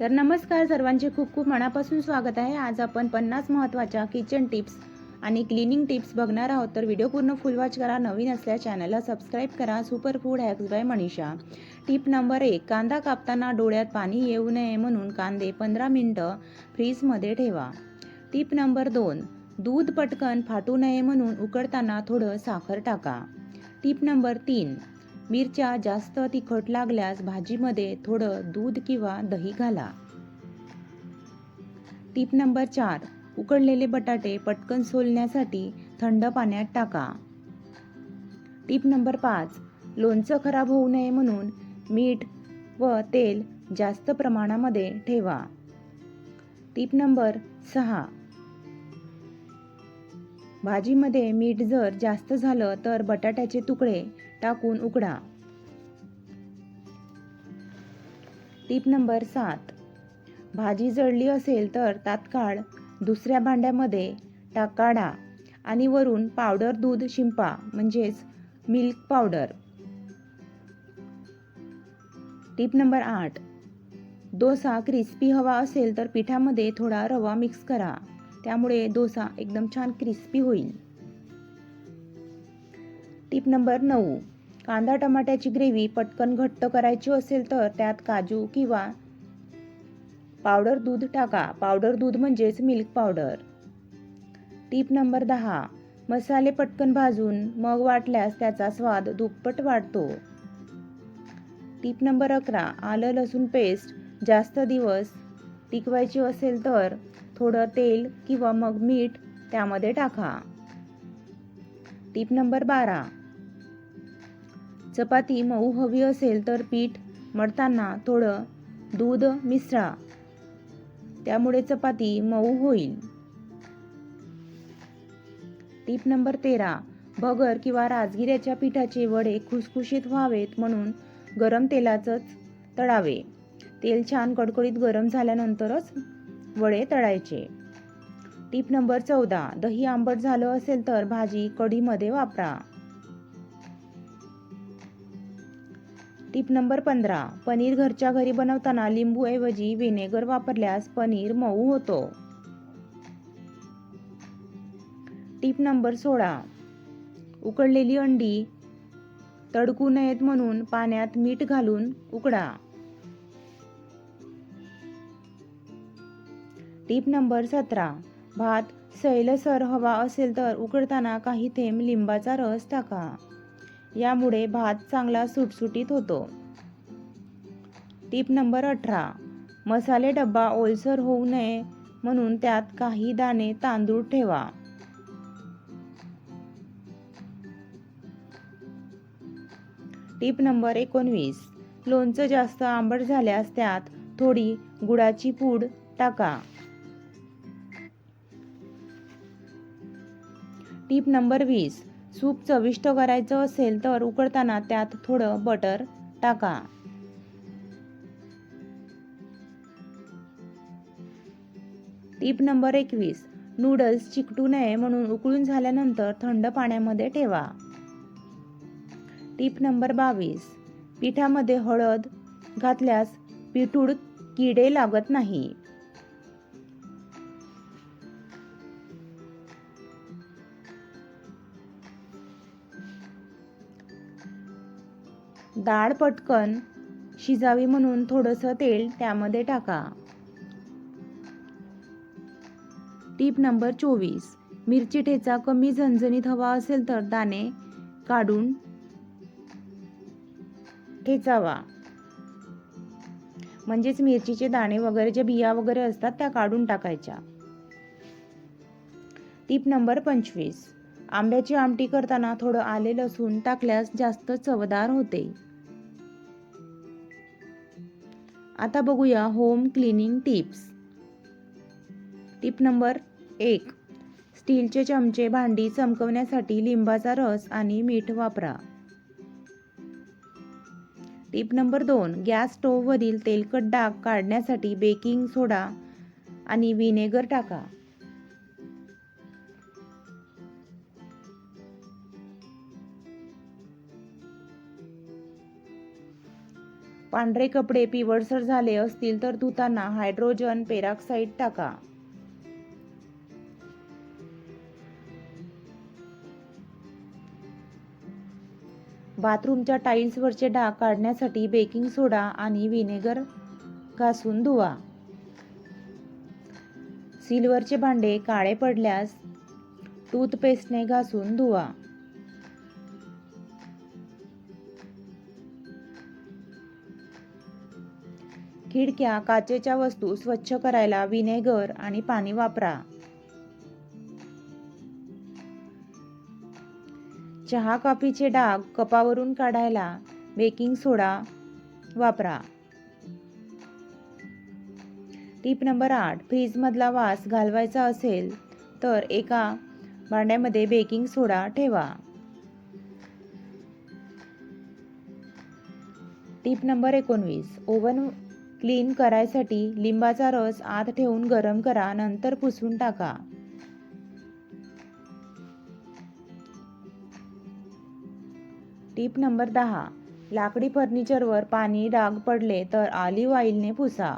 तर नमस्कार सर्वांचे. खूप खूप मनापासून स्वागत आहे. आज आपण पन्नास महत्त्वाच्या किचन टिप्स आणि क्लिनिंग टिप्स बघणार आहोत. तर व्हिडिओ पूर्ण फुल वॉच करा. नवीन असल्या चॅनलला सबस्क्राईब करा. Super food hacks by Manisha. Tip number एक कांदा कापताना डोळ्यात पाणी येऊ नये म्हणून कांदे पंधरा मिनटं फ्रीजमध्ये ठेवा. टिप नंबर दोन दूध पटकन फाटू नये म्हणून उकडताना थोडं साखर टाका. टिप नंबर तीन मिरच्या जास्त तिखट लागल्यास भाजीमध्ये थोडं दूध किंवा दही घाला. टीप नंबर चार उकडलेले बटाटे पटकन सोलण्यासाठी थंड पाण्यात टाका. टीप नंबर पाच लोणचं खराब होऊ नये म्हणून मीठ व तेल जास्त प्रमाणामध्ये ठेवा. टीप नंबर सहा भाजीमध्ये मीठ जर जास्त झालं तर बटाट्याचे तुकडे टाकून उकडा टीप नंबर सात. भाजी जळली असेल तर तात्काळ दुसऱ्या भांड्यामध्ये टाक काढा आणि वरून पावडर दूध शिंपा म्हणजेच मिल्क पावडर. टीप नंबर आठ. डोसा क्रिस्पी हवा असेल तर पिठामध्ये थोडा रवा मिक्स करा. त्यामुळे डोसा एकदम छान क्रिस्पी होईल. टीप नंबर नऊ. कांदा टमाट्याची ग्रेव्ही पटकन घट्ट करायची असेल तर त्यात काजू किंवा पावडर दूध टाका. पावडर दूध म्हणजेच मिल्क पावडर टीप नंबर दहा. मसाले पटकन भाजून मग वाटल्यास त्याचा स्वाद दुप्पट वाढतो. टीप नंबर अकरा. आलं लसूण पेस्ट जास्त दिवस टिकवायची असेल तर थोडं तेल किंवा मग मीठ त्यामध्ये टाका. टीप नंबर बारा. चपाती मऊ हवी असेल तर पीठ मळताना थोडं दूध मिसळा. त्यामुळे चपाती मऊ होईल. टीप नंबर तेरा. भगर किंवा राजगिऱ्याच्या पिठाचे वडे खुसखुशीत व्हावेत म्हणून गरम तेलाचंच तळावे. तेल छान कडकडीत गरम झाल्यानंतरच वडे तळायचे. टीप नंबर चौदा. दही आंबट झालं असेल तर भाजी कढीमध्ये वापरा. टीप नंबर पंधरा. पनीर घरच्या घरी बनवताना लिंबूऐवजी व्हिनेगर वापरल्यास पनीर मऊ होतो. टीप नंबर सोळा. उकडलेली अंडी तडकू नयेत म्हणून पाण्यात मीठ घालून उकडा. टीप नंबर सतरा. भात सैलसर हवा असेल तर उकडताना काही थेंब लिंबाचा रस टाका. यामुळे भात चांगला सुटसुटीत होतो. टीप नंबर अठरा. मसाले डब्बा ओलसर होऊ नये म्हणून त्यात काही दाणे तांदूळ ठेवा. टीप नंबर एकोणवीस. लोणचं जास्त आंबट झाल्यास त्यात थोडी गुळाची पूड टाका. टीप नंबर वीस. सूप चविष्ट करायचं असेल तर उकडताना त्यात थोडं बटर टाका. टीप नंबर एकवीस. नूडल्स चिकटू नये म्हणून उकळून झाल्यानंतर थंड पाण्यामध्ये ठेवा. टीप नंबर बावीस. पिठामध्ये हळद घातल्यास पिठूड किडे लागत नाही. डाळ पटकन शिजावी म्हणून थोडंसं तेल त्यामध्ये टाका. टीप नंबर चोवीस. मिरची ठेचा कमी झणझणीत हवा असेल तर दाणे काढून ठेचावा. म्हणजेच मिरचीचे दाणे वगैरे जे बिया वगैरे असतात त्या काढून टाकायच्या. टीप नंबर पंचवीस. आंब्याची आमटी करताना थोडं आले लसूण टाकल्यास जास्त चवदार होते. आता बघूया home cleaning tips tip number एक. स्टीलचे चमचे भांडी चमकवण्यासाठी लिंबाचा रस आणि मीठ वापरा. टिप नंबर दोन. गॅस स्टोव्हवरील तेलकट डाग काढण्यासाठी बेकिंग सोडा आणि व्हिनेगर टाका. पांढरे कपडे पिवळसर झाले असतील तर धुताना हायड्रोजन पेरॉक्साईड टाका. बाथरूमच्या टाईल्सवरचे डाग काढण्यासाठी बेकिंग सोडा आणि व्हिनेगर घासून धुवा. सिल्वरचे भांडे काळे पडल्यास टूथपेस्टने घासून धुवा. खिडक्या काचेच्या वस्तू स्वच्छ करायला विनेगर आणि पाणी वापरा. चहा कॉफीचे डाग कपावरून काढायला बेकिंग सोडा वापरा. टीप नंबर आठ फ्रीजमधला वास घालवायचा असेल तर एका भांड्यामध्ये बेकिंग सोडा ठेवा. टीप नंबर एकोणवीस ओव्हन क्लीन करायसाठी लिंबाचा रस आत ठेवून गरम करा नंतर पुसून टाका. टीप नंबर दहा. लाकडी फर्निचरवर पाणी डाग पडले तर ऑलिव्ह ऑइलने पुसा.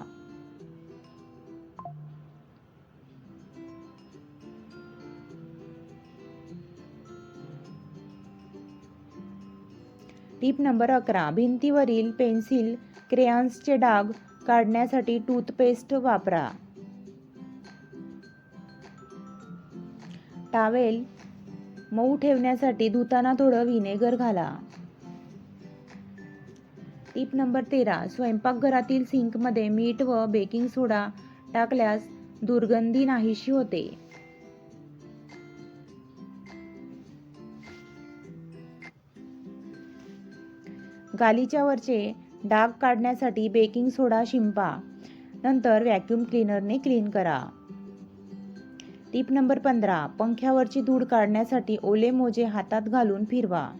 टीप नंबर अकरा. भिंतीवरील पेन्सिल क्रेयॉन्सचे डाग काढण्यासाठी टूथपेस्ट वापरा. टावेल मऊ ठेवण्यासाठी धुताना थोडं व्हिनेगर घाला. टीप नंबर तेरा स्वयंपाकघरातील सिंकमध्ये मीठ व बेकिंग सोडा टाकल्यास दुर्गंधी नाहीशी होते. गालीच्या वरचे डाग काढण्यासाठी बेकिंग सोडा शिंपा. नंतर व्हॅक्यूम क्लीनरने क्लीन करा. टीप नंबर पंधरा पंख्यावरची धूळ काढण्यासाठी ओले मोजे हातात घालून फिरवा.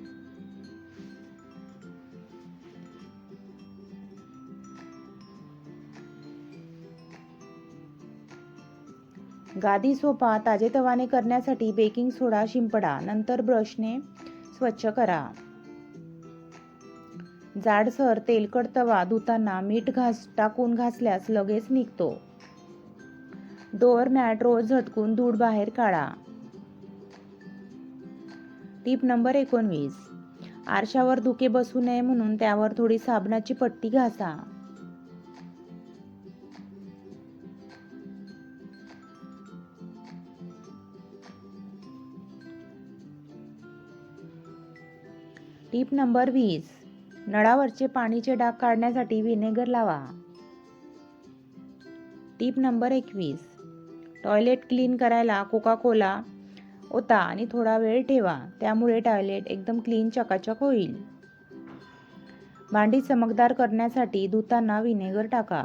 गादी सोपा ताजेतवाने करण्यासाठी बेकिंग सोडा शिंपडा. नंतर ब्रशने स्वच्छ करा. जाडसर तेलकट तवा धुताना मीठ घास टाकून घासल्यास लगेच निघतो. डोअर मॅट रोज झटकून धूळ बाहेर काढा. टीप नंबर एकोणवीस. आरशावर धुके बसू नये म्हणून त्यावर थोडी साबणाची पट्टी घासा. टीप नंबर वीस. नळावरचे पाणीचे डाग काढण्यासाठी व्हिनेगर लावा. टीप नंबर एकवीस. टॉयलेट क्लीन करायला कोका कोला ओता आणि थोडा वेळ ठेवा. त्यामुळे टॉयलेट एकदम क्लीन चकाचक होईल. भांडी चमकदार करण्यासाठी धुताना व्हिनेगर टाका.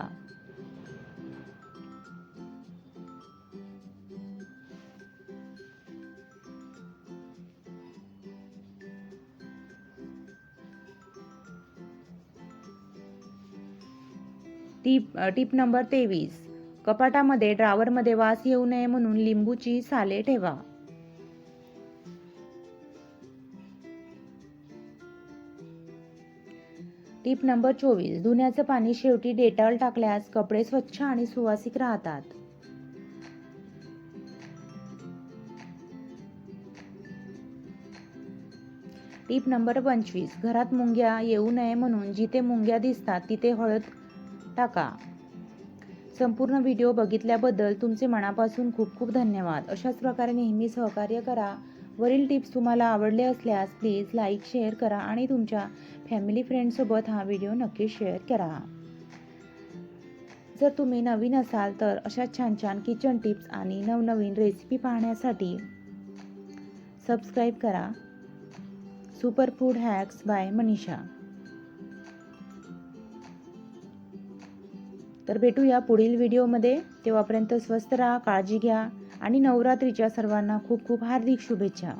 टीप टीप नंबर तेवीस. कपाटामध्ये ड्रावरमध्ये वास येऊ नये म्हणून लिंबूची साले ठेवा. टीप नंबर चोवीस. धुण्याचं पाणी शेवटी डेटॉल टाकल्यास कपडे स्वच्छ आणि सुवासिक राहतात. टीप नंबर पंचवीस. घरात मुंग्या येऊ नये म्हणून जिथे मुंग्या दिसतात तिथे हळद टाका. संपूर्ण व्हिडिओ बघितल्याबद्दल तुमचे मनापासून खूप खूप धन्यवाद. अशाच प्रकारे नेहमी सहकार्य करा. वरील टिप्स तुम्हाला आवडले असल्यास प्लीज लाईक शेअर करा आणि तुमच्या फॅमिली फ्रेंडसोबत हा व्हिडिओ नक्की शेअर करा. जर तुम्ही नवीन असाल तर अशा छान छान किचन टिप्स आणि नवनवीन रेसिपी पाहण्यासाठी सबस्क्राईब करा. Super food hacks by Manisha. तर भेटूया पुढील व्हिडिओमध्ये. तेव्हापर्यंत स्वस्त राहा काळजी घ्या आणि नवरात्रीच्या सर्वांना खूप खूप हार्दिक शुभेच्छा.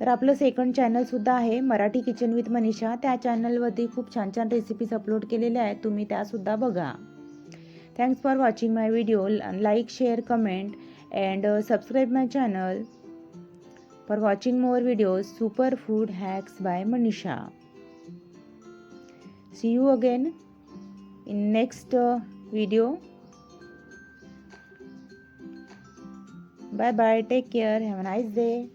तर आपलं सेकंड चॅनलसुद्धा आहे मराठी किचन विथ मनीषा त्या चॅनलवरती खूप छान छान रेसिपीज अपलोड केलेल्या आहेत तुम्ही त्यासुद्धा बघा. Thanks for watching my video like share comment and subscribe my channel for watching more videos super food hacks by Manisha see you again in next uh, video. Bye bye take care. Have a nice day